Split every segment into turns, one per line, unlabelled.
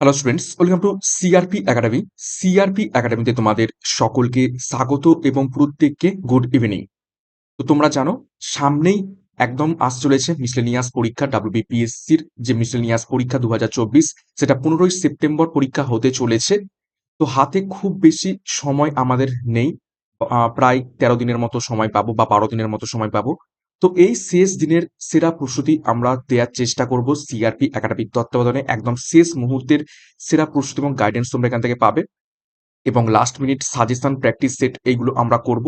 Hello students welcome to CRP academy CRP একাডেমিতে তোমাদের সকলকে স্বাগত এবং প্রত্যেককে গুড ইভিনিং তো তোমরা জানো, সামনেই একদম আস চলেছে মিসলেনিয়াস পরীক্ষা ডাব্লিউবিপিএসসির যে মিসলেনিয়াস পরীক্ষা দু হাজার চব্বিশ, সেটা পনেরোই সেপ্টেম্বর পরীক্ষা হতে চলেছে। তো হাতে খুব বেশি সময় আমাদের নেই। প্রায় তেরো দিনের মতো সময় পাবো বা বারো দিনের মতো সময় পাবো। তো এই শেষ দিনের সেরা প্রস্তুতি আমরা দেওয়ার চেষ্টা করব সিআরপি একাডেমিক তত্ত্বাবধানে। একদম শেষ মুহূর্তের সেরা প্রস্তুতি এবং গাইডেন্স তোমরা এখান থেকে পাবে। এবং last minute suggestion practice set এইগুলো আমরা করব।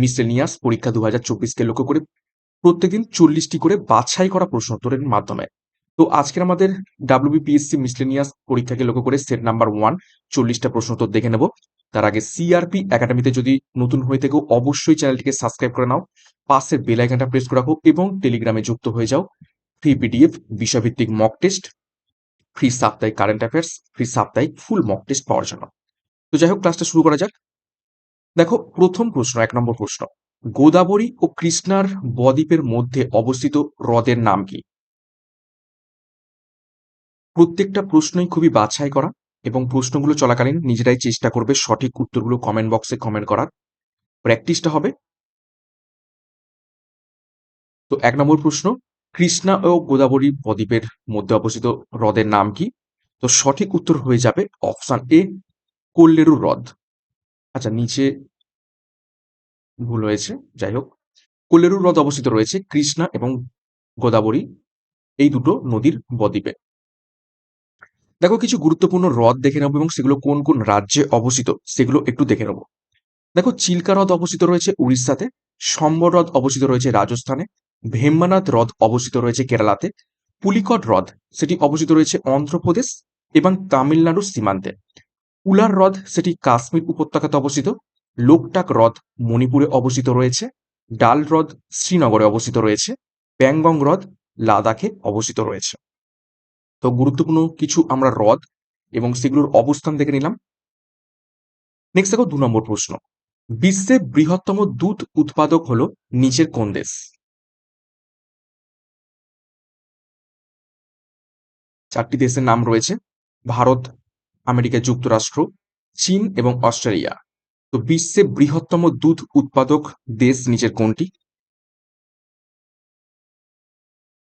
মিসেলিনিয়াস পরীক্ষা দু হাজার চব্বিশকে লক্ষ্য করে প্রত্যেকদিন চল্লিশটি করে বাছাই করা প্রশ্নোত্তরের মাধ্যমে। তো আজকের আমাদের ডাব্লিউবিপিএসসি মিসলেনিয়াস পরীক্ষাকে লক্ষ্য করে সেট নাম্বার ওয়ান চল্লিশটা প্রশ্নোত্তর দেখে নেব। তার আগে সিআরপি একাডেমিতে যদি নতুন হয়ে থেকেও অবশ্যই চ্যানেলটিকে সাবস্ক্রাইব করে নাও। পাশের বেল আইকনটা প্রেস করে রাখো এবং টেলিগ্রামে যুক্ত হয়ে যাও। ফ্রি পিডিএফ বিষয়ভিত্তিক মক টেস্ট ফ্রি সাপ্তাহিক কারেন্ট অ্যাফেয়ার্স ফ্রি সাপ্তাহিক ফুল মক টেস্ট পাওয়ার জন্য। তো যাই হোক ক্লাসটা শুরু করা যাক। দেখো, প্রথম প্রশ্ন, এক নম্বর প্রশ্ন। গোদাবরী ও কৃষ্ণার বদ্বীপের মধ্যে অবস্থিত হ্রদের নাম কি? প্রত্যেকটা প্রশ্নই খুবই বাছাই করা এবং প্রশ্নগুলো চলাকালীন নিজেরাই চেষ্টা করবে সঠিক উত্তরগুলো কমেন্ট বক্সে কমেন্ট করার। প্র্যাকটিসটা হবে। তো এক নম্বর প্রশ্ন, কৃষ্ণা ও গোদাবরী বদ্বীপের মধ্যে অবস্থিত হ্রদের নাম কি? তো সঠিক উত্তর হয়ে যাবে অপশান এ কোল্লেরু হ্রদ। আচ্ছা নিচে ভুল হয়েছে, যাই হোক। কোল্লেরু হ্রদ অবস্থিত রয়েছে কৃষ্ণা এবং গোদাবরী এই দুটো নদীর বদ্বীপে দেখো, কিছু গুরুত্বপূর্ণ হ্রদ দেখে নেব এবং সেগুলো কোন কোন রাজ্যে অবস্থিত সেগুলো একটু দেখে নেব। দেখো, চিল্কা হ্রদ অবস্থিত রয়েছে উড়িষ্যাতে, সম্বর হ্রদ অবস্থিত রয়েছে রাজস্থানে ভেম্বানাথ হ্রদ অবস্থিত রয়েছে কেরালাতে, পুলিকট হ্রদ সেটি অবস্থিত রয়েছে অন্ধ্রপ্রদেশ এবং তামিলনাড়ুর সীমান্তে। উলার হ্রদ সেটি কাশ্মীর উপত্যকাতে অবস্থিত, লোকটাক হ্রদ মণিপুরে অবস্থিত রয়েছে, ডাল হ্রদ শ্রীনগরে অবস্থিত রয়েছে, প্যাংগং হ্রদ লাদাখে অবস্থিত রয়েছে। তো গুরুত্বপূর্ণ কিছু আমরা হ্রদ এবং সেগুলোর অবস্থান দেখে নিলাম। নেক্সট দেখো দু নম্বর প্রশ্ন। বিশ্বের বৃহত্তম দুধ উৎপাদক হলো নিচের কোন দেশ? চারটি দেশের নাম রয়েছে, ভারত, আমেরিকা যুক্তরাষ্ট্র, চীন এবং অস্ট্রেলিয়া। তো বিশ্বে বৃহত্তম দুধ উৎপাদক দেশ নিচের কোনটি?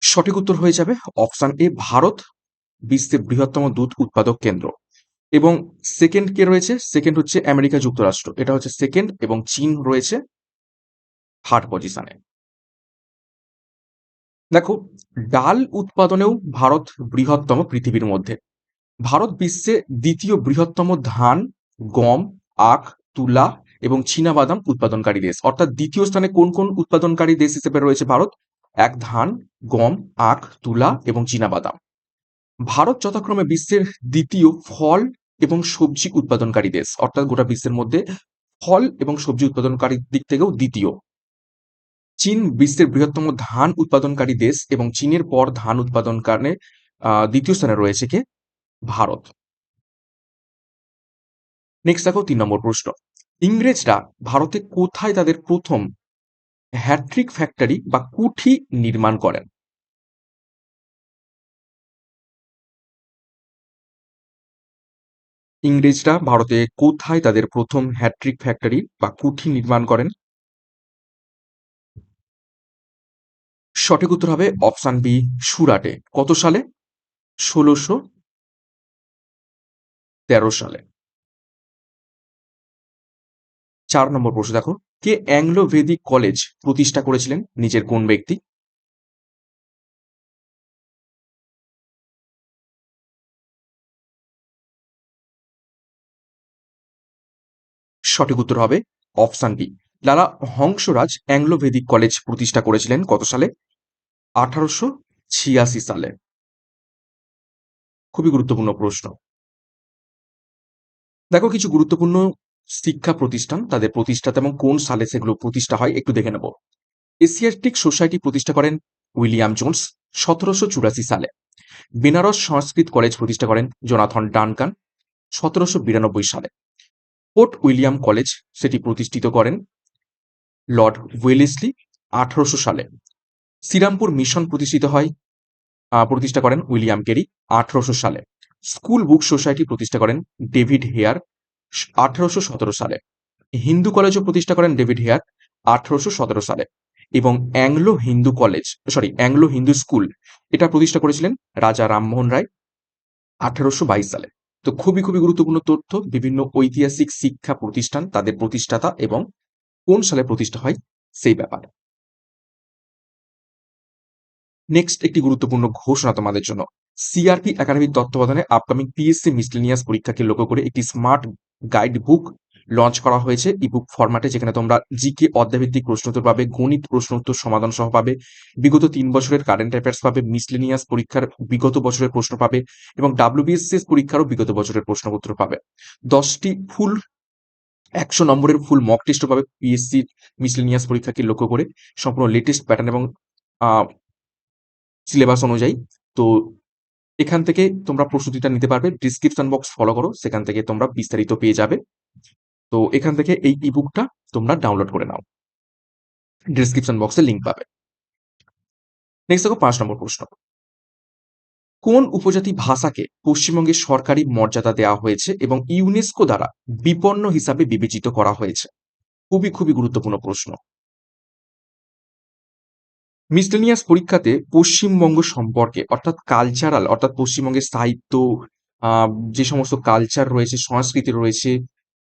সঠিক উত্তর হয়ে যাবে অপশন এ, ভারত বিশ্বের বৃহত্তম দুধ উৎপাদক কেন্দ্র। এবং সেকেন্ড কে রয়েছে? সেকেন্ড হচ্ছে আমেরিকা যুক্তরাষ্ট্র। এটা হচ্ছে সেকেন্ড এবং চীন রয়েছে থার্ড পজিশনে দেখো, ডাল উৎপাদনেও ভারত বৃহত্তম পৃথিবীর মধ্যে। ভারত বিশ্বে দ্বিতীয় বৃহত্তম ধান, গম, আখ, তুলা এবং চীনাবাদাম উৎপাদনকারী দেশ। অর্থাৎ দ্বিতীয় স্থানে কোন কোন উৎপাদনকারী দেশ হিসেবে রয়েছে ভারত? এক ধান, গম, আখ, তুলা এবং চীনাবাদাম। ভারত যথাক্রমে বিশ্বের দ্বিতীয় ফল এবং সবজি উৎপাদনকারী দেশ। অর্থাৎ গোটা বিশ্বের মধ্যে ফল এবং সবজি উৎপাদনকারীর দিক থেকেও দ্বিতীয়। চীন বিশ্বের বৃহত্তম ধান উৎপাদনকারী দেশ এবং চীনের পর ধান উৎপাদন কারণে দ্বিতীয় স্থানে রয়েছে কে? ভারত। নেক্সট দেখো তিন নম্বর প্রশ্ন। ইংরেজরা ভারতে কোথায় তাদের প্রথম হ্যাট্রিক ফ্যাক্টরি বা কুঠি নির্মাণ করেন? ইংরেজরা ভারতে কোথায় তাদের প্রথম হ্যাট্রিক ফ্যাক্টরি বা কুঠি নির্মাণ করেন? সঠিক উত্তর হবে অপশন বি, সুরাটে। কত সালে? ষোলোশো তেরো সালে। চার নম্বর প্রশ্ন দেখো। কে অ্যাংলো ভেদিক কলেজ প্রতিষ্ঠা করেছিলেন নিজের কোন ব্যক্তি? সঠিক উত্তর হবে অপশন বি লালা হংসরাজ অ্যাংলো ভেদিক কলেজ প্রতিষ্ঠা করেছিলেন কত সালে? আঠারোশো ছিয়াশি সালে। খুবই গুরুত্বপূর্ণ প্রশ্ন। দেখো, কিছু গুরুত্বপূর্ণ শিক্ষা প্রতিষ্ঠান তাদের প্রতিষ্ঠাতা এবং কোন সালে সেগুলো প্রতিষ্ঠা হয় একটু দেখে নেব। এশিয়াটিক সোসাইটি প্রতিষ্ঠা করেন উইলিয়াম জোন্স সতেরোশো চুরাশি সালে। বেনারস সংস্কৃত কলেজ প্রতিষ্ঠা করেন জোনাথন ডানকান সতেরোশো বিরানব্বই সালে। পোর্ট উইলিয়াম কলেজ সেটি প্রতিষ্ঠিত করেন লর্ড ওয়েলেসলি আঠারোশো সালে। শ্রীরামপুর মিশন প্রতিষ্ঠিত হয় প্রতিষ্ঠা করেন উইলিয়াম কেরি আঠারোশো সালে। স্কুল বুক সোসাইটি প্রতিষ্ঠা করেন ডেভিড হেয়ার আঠারোশো সতেরো সালে। হিন্দু কলেজও প্রতিষ্ঠা করেন ডেভিড হেয়ার আঠারোশো সতেরো সালে। এবং Anglo Hindu college, sorry, Anglo Hindu school, এটা প্রতিষ্ঠা করেছিলেন রাজা রামমোহন রায় আঠারোশো বাইশ সালে। তো খুবই খুবই গুরুত্বপূর্ণ তথ্য, বিভিন্ন ঐতিহাসিক শিক্ষা প্রতিষ্ঠান, তাদের প্রতিষ্ঠাতা এবং কোন সালে প্রতিষ্ঠা হয় সেই ব্যাপার। নেক্সট একটি গুরুত্বপূর্ণ ঘোষণা তোমাদের জন্য। সিআরপি একাডেমির তত্ত্বাবধানে আপকামিং পিএসসি মিসলিনিয়াস পরীক্ষাকে লক্ষ্য করে একটি স্মার্ট গাইড বুক লঞ্চ করা হয়েছে ইবুক ফরম্যাটে যেখানে তোমরা জিকে অধ্যায়ভিত্তিক প্রশ্নোত্তর পাবে, গণিত প্রশ্নোত্তর সমাধান সহ পাবে, বিগত তিন বছরের কারেন্ট অ্যাফেয়ার্স পাবে মিসলিনিয়াস পরীক্ষার বিগত বছরের প্রশ্ন পাবে, এবং ডাব্লিউবিএসএস পরীক্ষারও বিগত বছরের প্রশ্নপত্র পাবে। দশটি ফুল একশো নম্বরের ফুল মক টেস্টও পাবে পিএসসি মিসলিনিয়াস পরীক্ষাকে লক্ষ্য করে, সম্পূর্ণ লেটেস্ট প্যাটার্ন এবং সিলেবাস অনুযায়ী। তো এখান থেকে তোমরা প্রস্তুতিটা নিতে পারবে ডিসক্রিপশন বক্স ফলো করো, সেখান থেকে তোমরা বিস্তারিত পেয়ে যাবে। তো এখান থেকে এই ইবুকটা তোমরা ডাউনলোড করে নাও। ডিসক্রিপশন বক্সে লিঙ্ক পাবে। নেক্সট দেখো পাঁচ নম্বর প্রশ্ন। কোন উপজাতি ভাষাকে পশ্চিমবঙ্গের সরকারি মর্যাদা দেওয়া হয়েছে এবং ইউনেস্কো দ্বারা বিপন্ন হিসাবে বিবেচিত করা হয়েছে? খুবই খুবই গুরুত্বপূর্ণ প্রশ্ন। মিসলেনিয়াস পরীক্ষাতে পশ্চিমবঙ্গ সম্পর্কে, অর্থাৎ কালচারাল অর্থাৎ পশ্চিমবঙ্গের সাহিত্য যে সমস্ত কালচার রয়েছে, সংস্কৃতি রয়েছে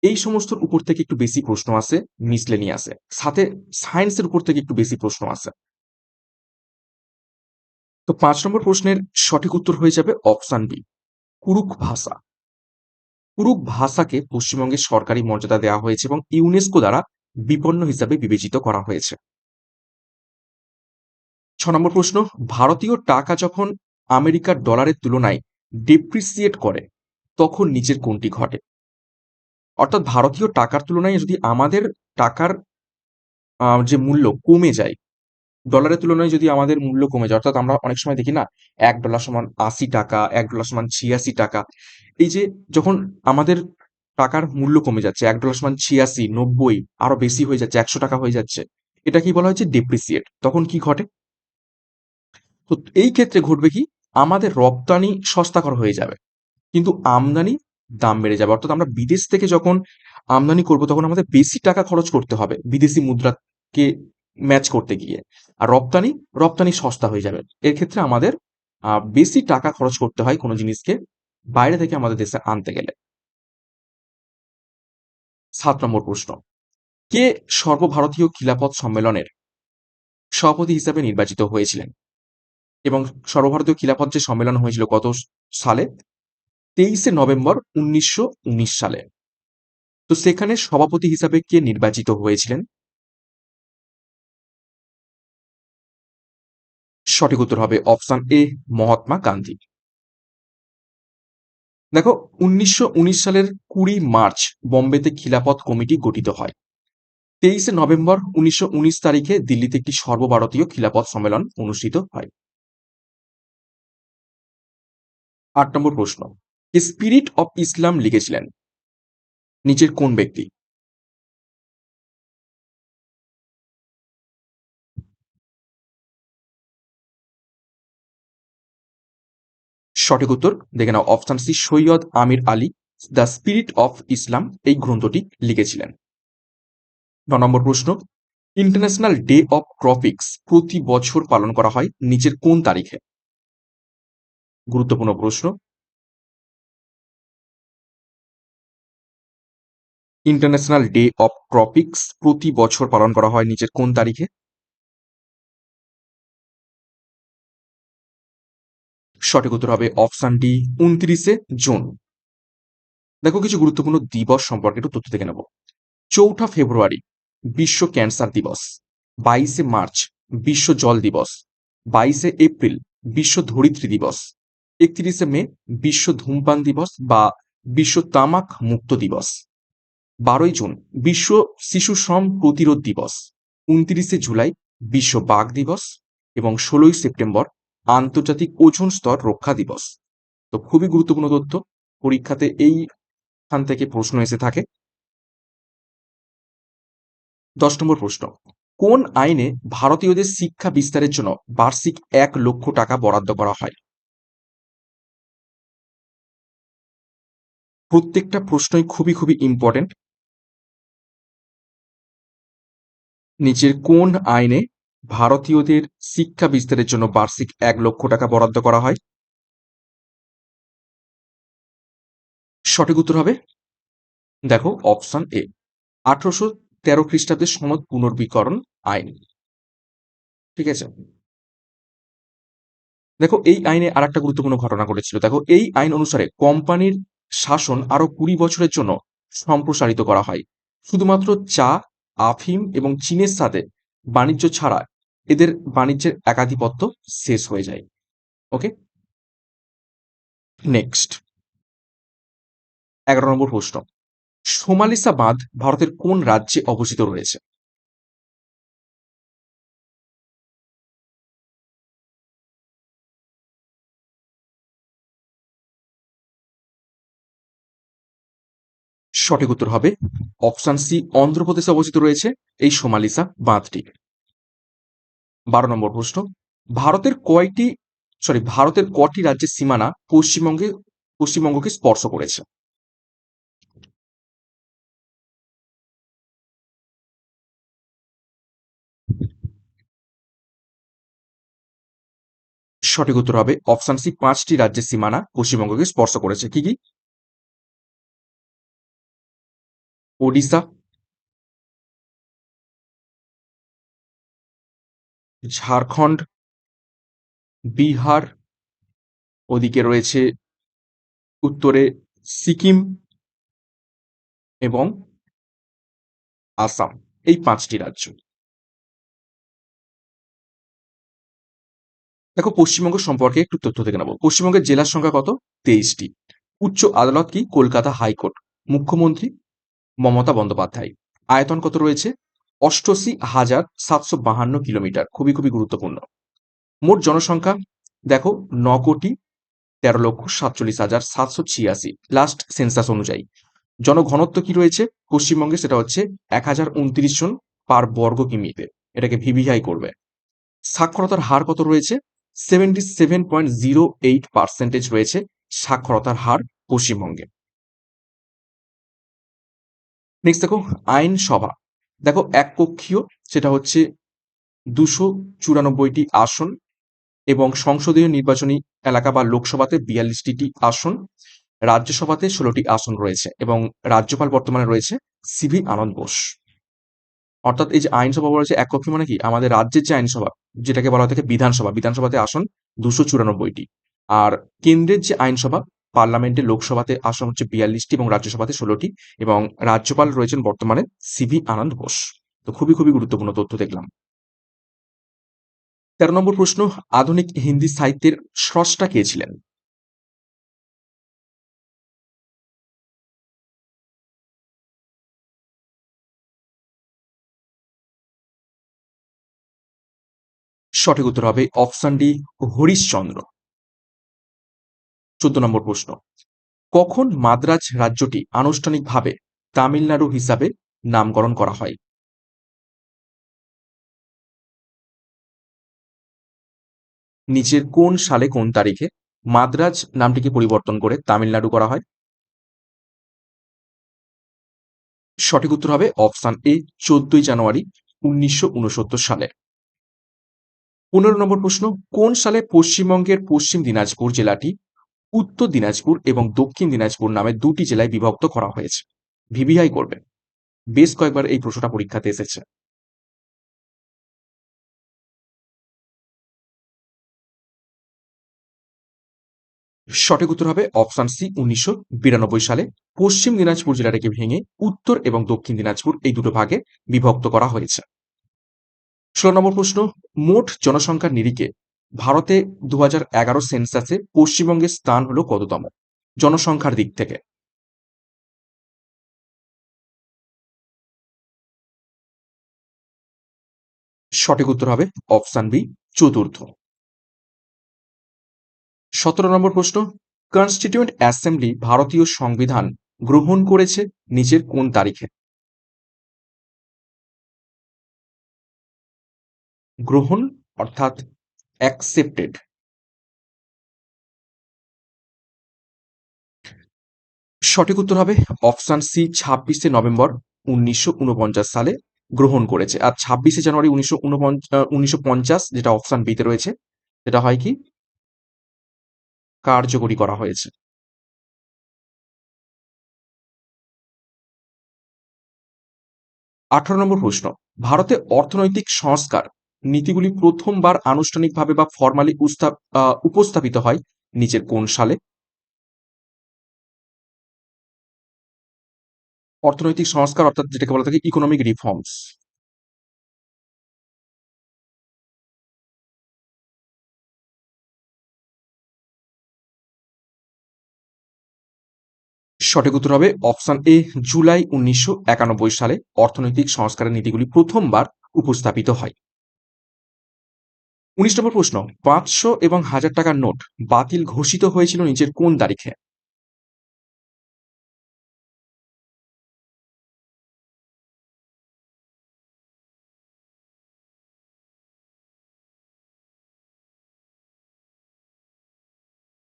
এই সমস্তর উপর থেকে একটু বেশি প্রশ্ন আসে মিসলেনিয়াসে সাথে সায়েন্সের উপর থেকে একটু বেশি প্রশ্ন আসে তো পাঁচ নম্বর প্রশ্নের সঠিক উত্তর হয়ে যাবে অপশান বি কুরুক ভাষা। কুরুক ভাষাকে পশ্চিমবঙ্গের সরকারি মর্যাদা দেওয়া হয়েছে এবং ইউনেস্কো দ্বারা বিপন্ন হিসাবে বিবেচিত করা হয়েছে। ছ নম্বর প্রশ্ন, ভারতীয় টাকা যখন আমেরিকার ডলারের তুলনায় ডেপ্রিসিয়েট করে, তখন নিচের কোনটি ঘটে? অর্থাৎ ভারতীয় টাকার তুলনায় যদি আমাদের টাকার যে মূল্য কমে যায়, ডলারের তুলনায় যদি আমাদের মূল্য কমে যায়, অর্থাৎ আমরা অনেক সময় দেখি না, এক ডলার সমান আশি টাকা, এক ডলার সমান ছিয়াশি টাকা, এই যে যখন আমাদের টাকার মূল্য কমে যাচ্ছে, এক ডলার সমান ছিয়াশি, নব্বই, আরও বেশি হয়ে যাচ্ছে, একশো টাকা হয়ে যাচ্ছে, এটা কি বলা হয়েছে ডেপ্রিসিয়েট তখন কি ঘটে? তো এই ক্ষেত্রে ঘটবে কি? আমাদের রপ্তানি সস্তাকর হয়ে যাবে। কিন্তু আমদানি দাম বেড়ে যাবে। অর্থাৎ আমরা বিদেশ থেকে যখন আমদানি করব, তখন আমাদের বেশি টাকা খরচ করতে হবে বিদেশি মুদ্রাকে ম্যাচ করতে গিয়ে। আর রপ্তানি রপ্তানি সস্তা হয়ে যাবে। এর ক্ষেত্রে আমাদের বেশি টাকা খরচ করতে হয় কোনো জিনিসকে বাইরে থেকে আমাদের দেশে আনতে গেলে। সাত নম্বর প্রশ্ন। কে সর্বভারতীয় খিলাফত সম্মেলনের সভাপতি হিসাবে নির্বাচিত হয়েছিলেন? এবং সর্বভারতীয় খিলাফত যে সম্মেলন হয়েছিল কত সালে? তেইশে নভেম্বর উনিশশো উনিশ সালে। তো সেখানে সভাপতি হিসাবে কে নির্বাচিত হয়েছিলেন? সঠিক উত্তর হবে অপশন এ, মহাত্মা গান্ধী। দেখো, উনিশশো উনিশ সালের কুড়ি মার্চ বম্বেতে খিলাফত কমিটি গঠিত হয়। তেইশে নভেম্বর উনিশশো উনিশ তারিখে দিল্লিতে একটি সর্বভারতীয় খিলাফত সম্মেলন অনুষ্ঠিত হয়। আট নম্বর প্রশ্ন। স্পিরিট অফ ইসলাম লিখেছিলেন। নিচের কোন ব্যক্তি? সঠিক উত্তর দেখে নাও। Option C, Syed Amir Ali, the spirit of Islam, এই গ্রন্থটি লিখেছিলেন। ন নম্বর প্রশ্ন, ইন্টারন্যাশনাল ডে অফ ট্রপিক্স প্রতি বছর পালন করা হয় নিচের কোন তারিখে? গুরুত্বপূর্ণ প্রশ্ন ইন্টারন্যাশনাল ডে অফ ট্রপিক্স প্রতি বছর পালন করা হয় নিচের কোন তারিখে? সঠিক উত্তর হবে অপশান ডি উনত্রিশে জুন। দেখো কিছু গুরুত্বপূর্ণ দিবস সম্পর্কে একটু তথ্য থেকে নেব। চৌঠা ফেব্রুয়ারি, বিশ্ব ক্যান্সার দিবস। বাইশে মার্চ, বিশ্ব জল দিবস। বাইশে এপ্রিল, বিশ্ব ধরিত্রী দিবস। একত্রিশে মে, বিশ্ব ধূমপান দিবস বা বিশ্ব তামাক মুক্ত দিবস। বারোই জুন, বিশ্ব শিশু শ্রম প্রতিরোধ দিবস, উনত্রিশে জুলাই, বিশ্ব বাঘ দিবস এবং ষোলোই সেপ্টেম্বর, আন্তর্জাতিক ওজন স্তর রক্ষা দিবস। তো খুবই গুরুত্বপূর্ণ তথ্য, পরীক্ষাতে এইখান থেকে প্রশ্ন এসে থাকে। দশ নম্বর প্রশ্ন, কোন আইনে ভারতীয়দের শিক্ষা বিস্তারের জন্য বার্ষিক এক লক্ষ টাকা বরাদ্দ করা হয়? প্রত্যেকটা প্রশ্নই খুবই খুবই ইম্পর্টেন্ট নিচের কোন আইনে ভারতীয়দের শিক্ষা বিস্তারের জন্য বার্ষিক এক লক্ষ টাকা বরাদ্দ করা হয়? সঠিক উত্তর হবে, দেখো, অপশন এ, আঠারোশো তেরো খ্রিস্টাব্দের সনদ পুনর্বীকরণ আইন। ঠিক আছে? দেখো, এই আইনে আর একটা গুরুত্বপূর্ণ ঘটনা ঘটেছিল। দেখো, এই আইন অনুসারে কোম্পানির শাসন আরও কুড়ি বছরের জন্য সম্প্রসারিত করা হয়। শুধুমাত্র চা আফিম এবং চীনের সাথে বাণিজ্য ছাড়া এদের বাণিজ্যের একাধিপত্য শেষ হয়ে যায়। ওকে? নেক্সট। এগারো নম্বর প্রশ্ন। সোমালিসা বাঁধ ভারতের কোন রাজ্যে অবস্থিত রয়েছে? সঠিক উত্তর হবে অপশন সি, অন্ধ্রপ্রদেশে অবস্থিত রয়েছে এই সোমালিসা বাঁধটি। বারো নম্বর প্রশ্ন, ভারতের কয়টি সরি ভারতের কটি রাজ্যের সীমানা পশ্চিমবঙ্গে, পশ্চিমবঙ্গকে স্পর্শ করেছে? সঠিক উত্তর হবে অপশন সি, পাঁচটি রাজ্যের সীমানা পশ্চিমবঙ্গকে স্পর্শ করেছে। কি কি? ওডিশা ঝাড়খণ্ড বিহার ওদিকে রয়েছে উত্তরে সিকিম এবং আসাম, এই পাঁচটি রাজ্য। দেখো, পশ্চিমবঙ্গ সম্পর্কে একটু তথ্য থেকে নেব। পশ্চিমবঙ্গের জেলার সংখ্যা কত? তেইশটি। উচ্চ আদালত কি? Kolkata high court. মুখ্যমন্ত্রী মমতা বন্দ্যোপাধ্যায়। আয়তন কত রয়েছে? অষ্টআশি হাজার সাতশো বাহান্ন কিলোমিটার। খুবই খুবই গুরুত্বপূর্ণ। মোট জনসংখ্যা, দেখো, ন কোটি তেরো লক্ষ সাতচল্লিশ হাজার সাতশো ছিয়াশি। লাস্ট সেন্সাস অনুযায়ী। জনঘনত্ব কি রয়েছে? পশ্চিমবঙ্গে সেটা হচ্ছে এক হাজার উনত্রিশ জন পার বর্গ কিমিতে। এটাকে ভিভিআই করবে। সাক্ষরতার হার কত রয়েছে? Seventy seven point zero eight percentage রয়েছে সাক্ষরতার হার পশ্চিমবঙ্গে। নেক্সট দেখো আইনসভা দেখো এক কক্ষীয় সেটা হচ্ছে দুশো চুরানব্বইটি আসন এবং সংসদীয় নির্বাচনী এলাকা বা লোকসভাতে বিয়াল্লিশটি আসন, রাজ্যসভাতে ষোলোটি আসন রয়েছে এবং রাজ্যপাল বর্তমানে রয়েছে সিভি আনন্দ বোস। অর্থাৎ এই যে আইনসভা বলা হচ্ছে এক কক্ষী মানে কি? আমাদের রাজ্যের যে আইনসভা যেটাকে বলা হয়ে থাকে বিধানসভা, বিধানসভাতে আসন দুশো চুরানব্বইটি। আর কেন্দ্রের যে আইনসভা পার্লামেন্টে লোকসভাতে আসন হচ্ছে বিয়াল্লিশটি এবং রাজ্যসভাতে ষোলোটি এবং রাজ্যপাল রয়েছেন বর্তমানে সিভি আনন্দ বোস। তো খুবই খুবই গুরুত্বপূর্ণ তথ্য দেখলাম। তেরো নম্বর প্রশ্ন, আধুনিক হিন্দি সাহিত্যের স্রষ্টা কে ছিলেন? সঠিক উত্তর হবে অপশন ডি, হরিশচন্দ্র। চোদ্দ নম্বর প্রশ্ন। কখন মাদ্রাজ রাজ্যটি আনুষ্ঠানিকভাবে তামিলনাড়ু হিসাবে নামকরণ করা হয়? নিচের কোন সালে কোন তারিখে মাদ্রাজ নামটিকে পরিবর্তন করে তামিলনাড়ু করা হয়? সঠিক উত্তর হবে অপশন এ, চোদ্দই জানুয়ারি উনিশশো উনসত্তর সালে। পনেরো নম্বর প্রশ্ন, কোন সালে পশ্চিমবঙ্গের পশ্চিম দিনাজপুর জেলাটি উত্তর দিনাজপুর এবং দক্ষিণ দিনাজপুর নামে দুটি জেলায় বিভক্ত করা হয়েছে। ভিভিআই করবে। বেশ কয়েকবার এই প্রশ্নটা পরীক্ষাতে এসেছে। সঠিক উত্তর হবে অপশন সি উনিশশো বিরানব্বই সালে। পশ্চিম দিনাজপুর জেলাটাকে ভেঙে উত্তর এবং দক্ষিণ দিনাজপুর এই দুটো ভাগে বিভক্ত করা হয়েছে। ষোলো নম্বর প্রশ্ন, মোট জনসংখ্যার নিরিখে ভারতে দু এগারো সেন্সাসে পশ্চিমবঙ্গের স্থান হলো কততম? জনসংখ্যার দিক থেকে। সঠিক উত্তর হবে অপশন বি, চতুর্থ। সতেরো নম্বর প্রশ্ন, কনস্টিটিউয়েন্ট অ্যাসেম্বলি ভারতীয় সংবিধান গ্রহণ করেছে নিচের কোন তারিখে? গ্রহণ অর্থাৎ অ্যাকসেপ্টেড সঠিক উত্তর হবে অপশন সি, ছাব্বিশে নভেম্বর উনিশশো উনপঞ্চাশ সালে গ্রহণ করেছে। আর ছাব্বিশে জানুয়ারি উনিশশো যেটা অপশন বিতে রয়েছে, সেটা হয় কি? কার্যকরী করা হয়েছে। আঠারো নম্বর প্রশ্ন, ভারতে অর্থনৈতিক সংস্কার নীতিগুলি প্রথমবার আনুষ্ঠানিকভাবে বা ফর্মালি উপস্থাপিত হয় নিচের কোন সালে? অর্থনৈতিক সংস্কার অর্থাৎ যেটাকে বলা থাকে ইকোনমিক রিফর্মস সঠিক উত্তর হবে অপশন এ জুলাই উনিশশো একানব্বই সালে অর্থনৈতিক সংস্কারের নীতিগুলি প্রথমবার উপস্থাপিত হয়। উনিশ নম্বর প্রশ্ন, পাঁচশো এবং হাজার টাকার নোট বাতিল ঘোষিত হয়েছিল নিচের কোন তারিখে?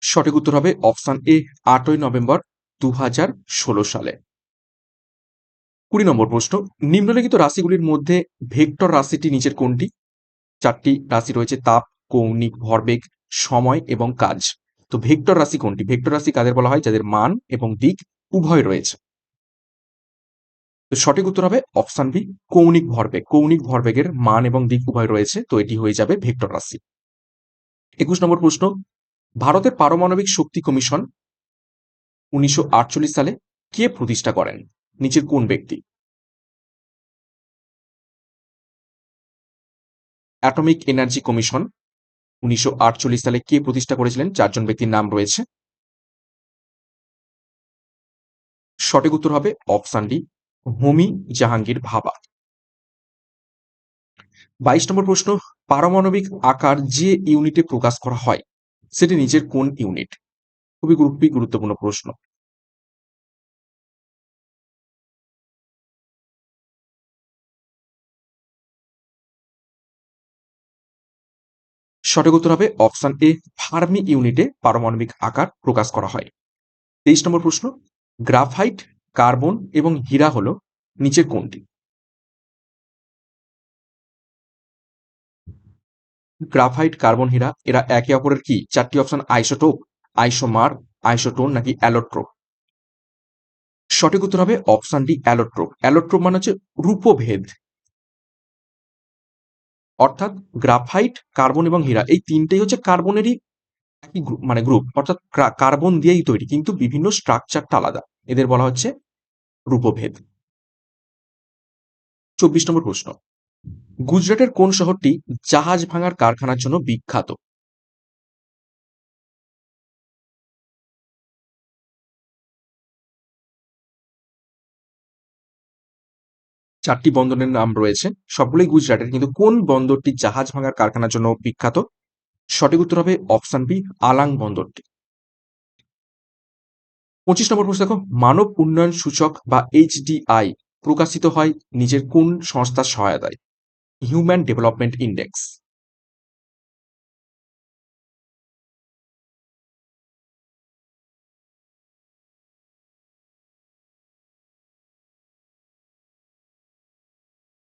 সঠিক উত্তর হবে অপশান এ, আটই নভেম্বর দু হাজার ষোলো সালে। কুড়ি নম্বর প্রশ্ন, নিম্নলিখিত রাশিগুলির মধ্যে ভেক্টর রাশিটি নিচের কোনটি? চারটি রাশি রয়েছে, তাপ, কৌণিক, ভরবেগ, সময় এবং কাজ। তো ভেক্টর রাশি কোনটি? ভেক্টর রাশি কাদের বলা হয়? যাদের মান এবং দিক উভয় রয়েছে। তো সঠিক উত্তর হবে অপশন বি, কৌণিক ভরবেগ। কৌণিক ভরবেগের মান এবং দিক উভয় রয়েছে, তো এটি হয়ে যাবে ভেক্টর রাশি। একুশ নম্বর প্রশ্ন, ভারতের পারমাণবিক শক্তি কমিশন উনিশশো আটচল্লিশ সালে কে প্রতিষ্ঠা করেন? নিচের কোন ব্যক্তি? অ্যাটমিক এনার্জি কমিশন উনিশশো আটচল্লিশ সালে কে প্রতিষ্ঠা করেছিলেন? চারজন ব্যক্তির নাম রয়েছে। সঠিক উত্তর হবে অপশান ডি হোমি জাহাঙ্গীর ভাবা। বাইশ নম্বর প্রশ্ন, পারমাণবিক আকার যে ইউনিটে প্রকাশ করা হয়, সেটি নিজের কোন ইউনিট? খুবই খুবই গুরুত্বপূর্ণ প্রশ্ন। সঠিক উত্তর হবে অপশন এ, ফার্মি ইউনিটে পারমাণবিক আকার প্রকাশ করা হয়। তেইশ নম্বর প্রশ্ন, গ্রাফাইট, কার্বন এবং হীরা হল নিচের কোনটি? গ্রাফাইট, কার্বন, হীরা, এরা একে অপরের কি? চারটি অপশন, আইসোটোপ, আইসোমার, আইসোটোন নাকি অ্যালোট্রোপ? সঠিক উত্তর হবে অপশন ডি, অ্যালোট্রোপ। অ্যালোট্রোপ মানে হচ্ছে রূপভেদ। অর্থাৎ গ্রাফাইট কার্বন এবং হীরা। এই তিনটেই হচ্ছে কার্বনেরই একই মানে গ্রুপ অর্থাৎ কার্বন দিয়েই তৈরি, কিন্তু বিভিন্ন স্ট্রাকচারটা আলাদা। এদের বলা হচ্ছে রূপভেদ। চব্বিশ নম্বর প্রশ্ন। গুজরাটের কোন শহরটি জাহাজ ভাঙার কারখানার জন্য বিখ্যাত? চারটি বন্দরের নাম রয়েছে। সবগুলোই গুজরাটের, কিন্তু কোন বন্দরটি জাহাজ ভাঙার কারখানার জন্য বিখ্যাত? সঠিক উত্তর হবে অপশন বি, আলাং বন্দরটি। পঁচিশ নম্বর প্রশ্ন দেখো, মানব উন্নয়ন সূচক বা এইচডিআই প্রকাশিত হয় নিজের কোন সংস্থার সহায়তায়? Human development index.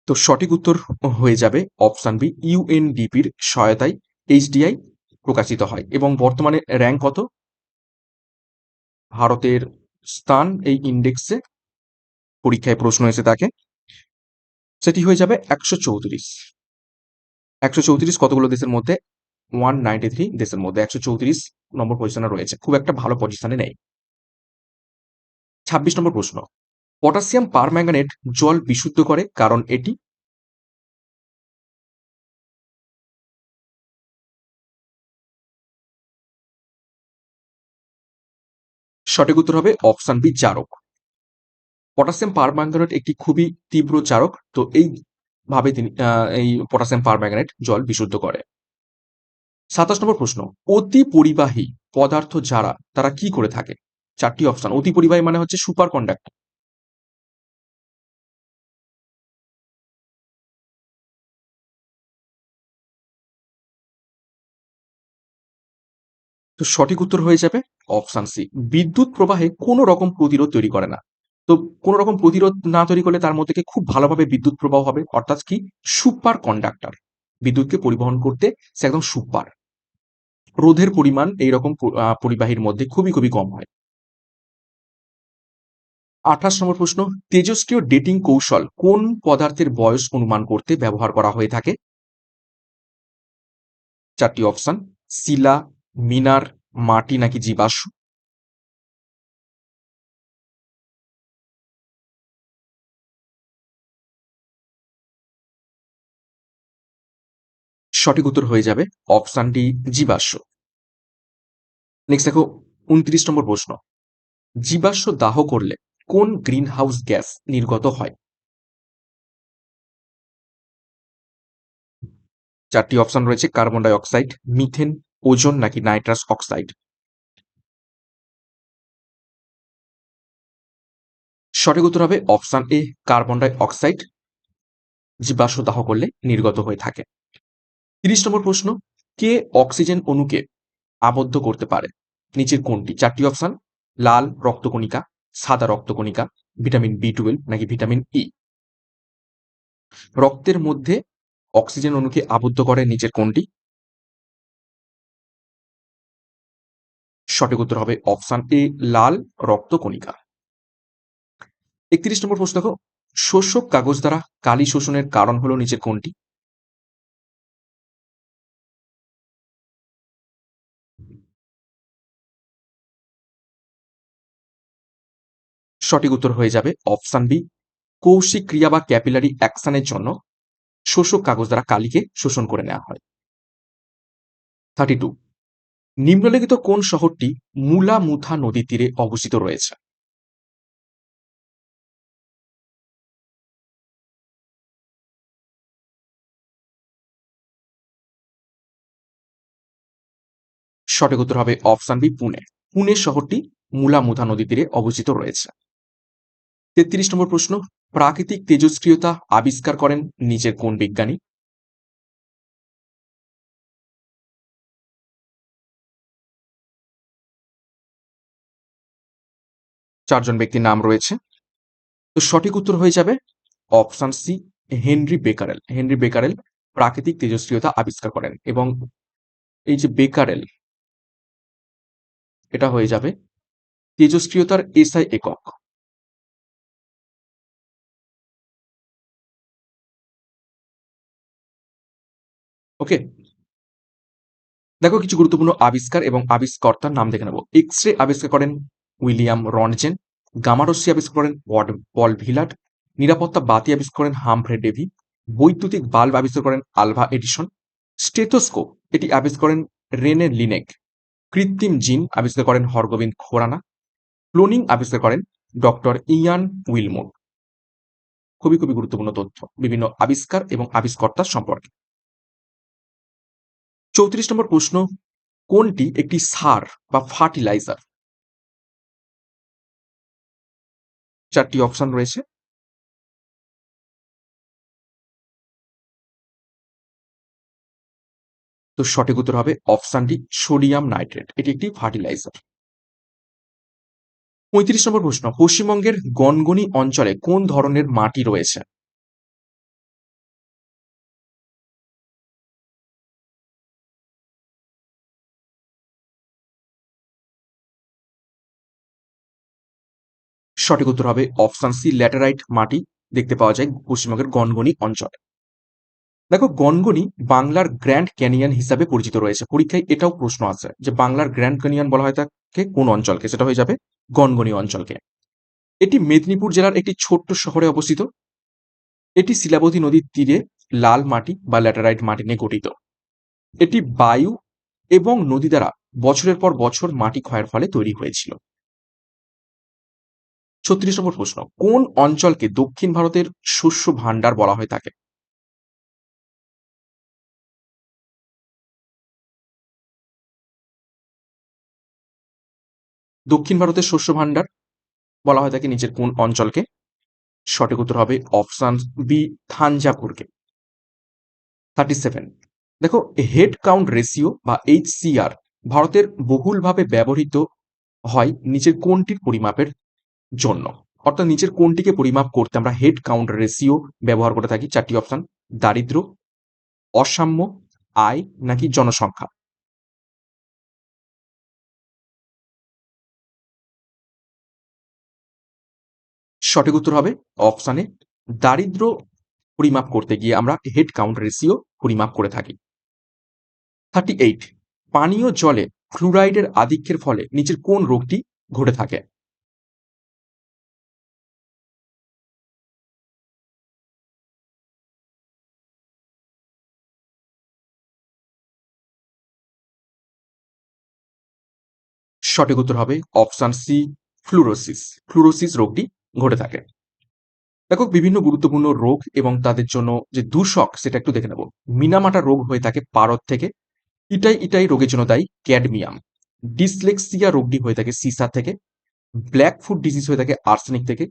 তো সঠিক উত্তর হয়ে যাবে অপশান বি ইউএনডিপির সহায়তায় এইচডিআই প্রকাশিত হয় এবং বর্তমানে র্যাঙ্ক কত? ভারতের স্থান এই ইন্ডেক্সে পরীক্ষায় প্রশ্ন এসে থাকে। সেটি হয়ে যাবে একশো চৌত্রিশ। একশো চৌত্রিশ কতগুলো দেশের মধ্যে? ওয়ান নাইনটি থ্রি দেশের মধ্যে। একশো চৌত্রিশ নম্বর পজিশনে রয়েছে। খুব একটা ভালো পজিশনে নেই। ছাব্বিশ নম্বর প্রশ্ন। পটাশিয়াম পারম্যাঙ্গানেট জল বিশুদ্ধ করে, কারণ এটি সঠিক উত্তর হবে অপশন বি, জারক। পটাশিয়াম পারম্যাঙ্গানেট একটি খুবই তীব্র চারক তো এই ভাবে তিনি এই পটাশিয়াম পারম্যাঙ্গানেট জল বিশুদ্ধ করে। সাতাশ নম্বর প্রশ্ন, অতি পরিবাহী পদার্থ যারা, তারা কি করে থাকে? চারটি অপশন, অতি পরিবাহী মানে হচ্ছে সুপার কন্ডাক্টর তো সঠিক উত্তর হয়ে যাবে অপশান সি বিদ্যুৎ প্রবাহে কোনো রকম প্রতিরোধ তৈরি করে না। তো কোনো রকম প্রতিরোধ না তৈরি করলে তার মধ্যে খুব ভালোভাবে বিদ্যুৎ প্রবাহ হবে, অর্থাৎ কি? সুপার কন্ডাক্টর বিদ্যুৎকে পরিবহন করতে সে একদম সুপার। রোধের পরিমাণ এইরকম পরিবাহীর মধ্যে খুবই খুবই কম হয়। আঠাশ নম্বর প্রশ্ন, তেজস্ক্রিয় ডেটিং কৌশল কোন পদার্থের বয়স অনুমান করতে ব্যবহার করা হয়ে থাকে? চারটি অপশন শিলা মিনার, মাটি নাকি জীবাশ্ম? সঠিক উত্তর হয়ে যাবে অপশান ডি জীবাশ্ম। নেক্সট দেখো, উনত্রিশ নম্বর প্রশ্ন। জীবাশ্ম দাহ করলে কোন গ্রিন হাউস গ্যাস নির্গত হয়? চারটি অপশন রয়েছে, কার্বন ডাই অক্সাইড, মিথেন ওজন নাকি নাইট্রাস অক্সাইড? সঠিক উত্তর হবে option A, carbon dioxide জীবাশ্ম দাহ করলে নির্গত হয়ে থাকে। তিরিশ নম্বর প্রশ্ন, কে অক্সিজেন অণুকে আবদ্ধ করতে পারে? নিচের কোনটি? চারটি অপশন, লাল রক্তকণিকা, সাদা রক্তকণিকা, ভিটামিন বি টুয়েলভ নাকি ভিটামিন ই? রক্তের মধ্যে অক্সিজেন অণুকে আবদ্ধ করে নিচের কোনটি? সঠিক উত্তর হবে অপশন এ, লাল রক্তকণিকা একত্রিশ নম্বর প্রশ্ন দেখো, শোষক কাগজ দ্বারা কালি শোষণের কারণ হলো নিচের কোনটি? সঠিক উত্তর হয়ে যাবে অপশান বি, কৌশিক ক্রিয়া বা ক্যাপিলারি অ্যাকশনের জন্য শোষক কাগজ দ্বারা কালিকে শোষণ করে নেওয়া হয়। থার্টি টু নিম্নলিখিত কোন শহরটি মুলা মুথা নদীর তীরে অবস্থিত রয়েছে? সঠিক উত্তর হবে অপশান বি, পুনে। পুনে শহরটি মুলা মুথা নদী তীরে অবস্থিত রয়েছে। তেত্রিশ নম্বর প্রশ্ন, প্রাকৃতিক তেজস্ক্রিয়তা আবিষ্কার করেন নিজের কোন বিজ্ঞানী? চারজন ব্যক্তির নাম রয়েছে। তো সঠিক উত্তর হয়ে যাবে option C, Henry Becquerel. Henry Becquerel প্রাকৃতিক তেজস্ক্রিয়তা আবিষ্কার করেন এবং এই যে বেকারেল, এটা হয়ে যাবে তেজস্ক্রিয়তার এসআই একক। ওকে? দেখো কিছু গুরুত্বপূর্ণ আবিষ্কার এবং আবিষ্কর্তার নাম দেখে নেব। এক্স রে আবিষ্কার করেন উইলিয়াম রনজেন, গামারসি আবিষ্কার করেন পল ভিলাট নিরাপত্তা বাতি আবিষ্কার করেন হামফ্রে ডেভি, বৈদ্যুতিক বাল্ব আবিষ্কার করেন আলভা এডিসন, স্টেথোস্কোপ এটি আবিষ্কার করেন রেনে লিনেক, কৃত্রিম জিন আবিষ্কার করেন হরগোবিন্দ খোরানা, ক্লোনিং আবিষ্কার করেন ডক্টর ইয়ান উইলমোর। খুবই খুবই গুরুত্বপূর্ণ তথ্য, বিভিন্ন আবিষ্কার এবং আবিষ্কর্তা সম্পর্কে। চৌত্রিশ নম্বর প্রশ্ন, কোনটি একটি সার বা ফার্টিলাইজার? চারটি অপশন রয়েছে। তো সঠিক উত্তর হবে অপশানটি সোডিয়াম নাইট্রেট এটি একটি ফার্টিলাইজার পঁয়ত্রিশ নম্বর প্রশ্ন, পশ্চিমবঙ্গের গনগনি অঞ্চলে কোন ধরনের মাটি রয়েছে? সঠিক উত্তর হবে অপশান সি, ল্যাটেরাইট মাটি। দেখতে পাওয়া যায় পশ্চিমবঙ্গের গনগনি অঞ্চলে। দেখো, গনগনি বাংলার গ্র্যান্ড ক্যানিয়ন হিসাবে পরিচিত রয়েছে। পরীক্ষায় এটাও প্রশ্ন আছে যে বাংলার গ্র্যান্ড ক্যানিয়ন বলা হয় তাকে কোন অঞ্চলকে? সেটা হয়ে যাবে গনগনি অঞ্চলকে। এটি মেদিনীপুর জেলার একটি ছোট্ট শহরে অবস্থিত। এটি শিলাবতী নদীর তীরে লাল মাটি বা ল্যাটারাইট মাটি নিয়ে গঠিত। এটি বায়ু এবং নদী দ্বারা বছরের পর বছর মাটি ক্ষয়ের ফলে তৈরি হয়েছিল। ছত্রিশ নম্বর প্রশ্ন, কোন অঞ্চলকে দক্ষিণ ভারতের শস্য ভাণ্ডার বলা হয়ে থাকে দক্ষিণ ভারতের শস্য ভাণ্ডার বলা হয় থাকে নিচের কোন অঞ্চলকে? সঠিক উত্তর হবে অপশান বি থানজাপুরকে থার্টি সেভেন, দেখো, হেড কাউন্ট রেশিও বা এইচ সিআর ভারতের বহুলভাবে ব্যবহৃত হয় নিচের কোনটির পরিমাপের জন্য। অর্থাৎ নিচের কোনটিকে পরিমাপ করতে আমরা হেড কাউন্ট রেশিও ব্যবহার করে থাকি। চারটি অপশন দারিদ্র অসাম্য, আয় নাকি জনসংখ্যা। সঠিক উত্তর হবে অপশানে দারিদ্র পরিমাপ করতে গিয়ে আমরা হেড কাউন্ট রেশিও পরিমাপ করে থাকি। থার্টি এইট পানীয় জলে ফ্লুরাইডের আধিক্যের ফলে নিচের কোন রোগটি ঘটে থাকে। সঠিক উত্তর হবে অপশান সি, ফ্লুরোসিস। ফ্লুরোসিস রোগটি ঘটে থাকে। দেখো, বিভিন্ন গুরুত্বপূর্ণ রোগ এবং তাদের জন্য যে দূষক, সেটা একটু দেখে নেব। মিনামাটা রোগ হয়ে থাকে পারদ থেকে। ইটাই ইটাই রোগের জন্য দায়ী ক্যাডমিয়াম। ডিসলেক্সিয়া রোগটি হয়ে থাকে সিসা থেকে। ব্ল্যাক ফুড ডিজিজ হয়ে থাকে আর্সেনিক থেকে।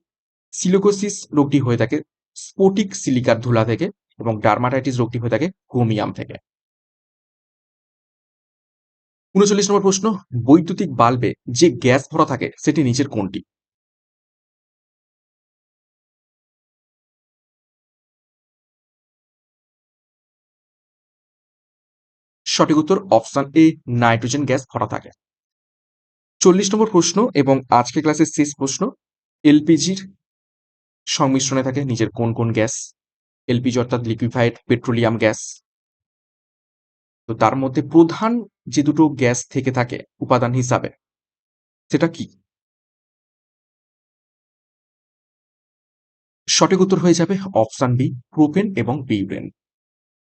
সিলোকোসিস রোগটি হয়ে থাকে স্পোটিক সিলিকার ধুলা থেকে এবং ডার্মাটাইটিস রোগটি হয়ে থাকে ক্রোমিয়াম থেকে। উনচল্লিশ নম্বর প্রশ্ন, বৈদ্যুতিক বাল্বে যে গ্যাস ভরা থাকে, সেটি নিচের কোনটি? সঠিক উত্তর অপশন এ, নাইট্রোজেন গ্যাস ভরা থাকে। চল্লিশ নম্বর প্রশ্ন এবং আজকে ক্লাসের শেষ প্রশ্ন, এলপিজির সংমিশ্রণে থাকে নিজের কোন কোন গ্যাস? এলপিজি অর্থাৎ লিকুইফাইড পেট্রোলিয়াম গ্যাস। তো তার মধ্যে প্রধান যে দুটো গ্যাস থেকে থাকে উপাদান হিসাবে, সেটা কি? সঠিক উত্তর হয়ে যাবে অপশান বি, প্রোপেন এবং বিউরেন।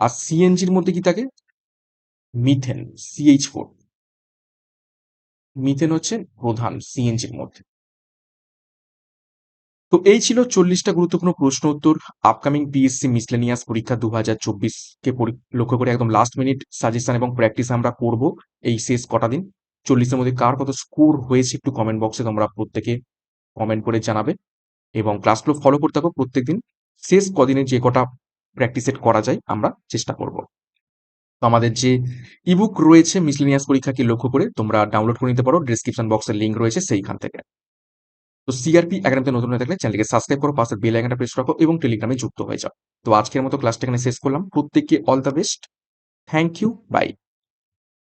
আর সিএনজির মধ্যে কি থাকে? মিথেন সিএইচ ফোর মিথেন হচ্ছে প্রধান সিএনজির মধ্যে। তো এই ছিল চল্লিশটা গুরুত্বপূর্ণ প্রশ্ন উত্তর। আপকামিং পিএসসি মিসলেনিয়াস পরীক্ষা দু হাজার চব্বিশকে লক্ষ্য করে একদম লাস্ট মিনিট সাজেশন এবং প্র্যাকটিস আমরা করব এই শেষ কটা দিন। চল্লিশের মধ্যে কার কত স্কোর হয়েছে একটু কমেন্ট বক্সে তোমরা প্রত্যেকে কমেন্ট করে জানাবে এবং ক্লাসগুলো ফলো করতে থাকো প্রত্যেকদিন। শেষ কদিনে যে কটা প্র্যাকটিস সেট করা যায় আমরা চেষ্টা করব। তো আমাদের যে ইবুক রয়েছে মিসলেনিয়াস পরীক্ষাকে লক্ষ্য করে তোমরা ডাউনলোড করে নিতে পারো। ডিসক্রিপশন বক্সের লিঙ্ক রয়েছে সেইখান থেকে। তো সিআরপি একাডেমিতে নতুন হয়ে থাকলে চ্যানেলকে সাবস্ক্রাইব করো, পাশে বেল আইকনটা প্রেস রাখো এবং টেলিগ্রামে যুক্ত হয়ে যাও। তো আজকের মতো ক্লাসটা এখানে শেষ করলাম। প্রত্যেককে all the best thank you bye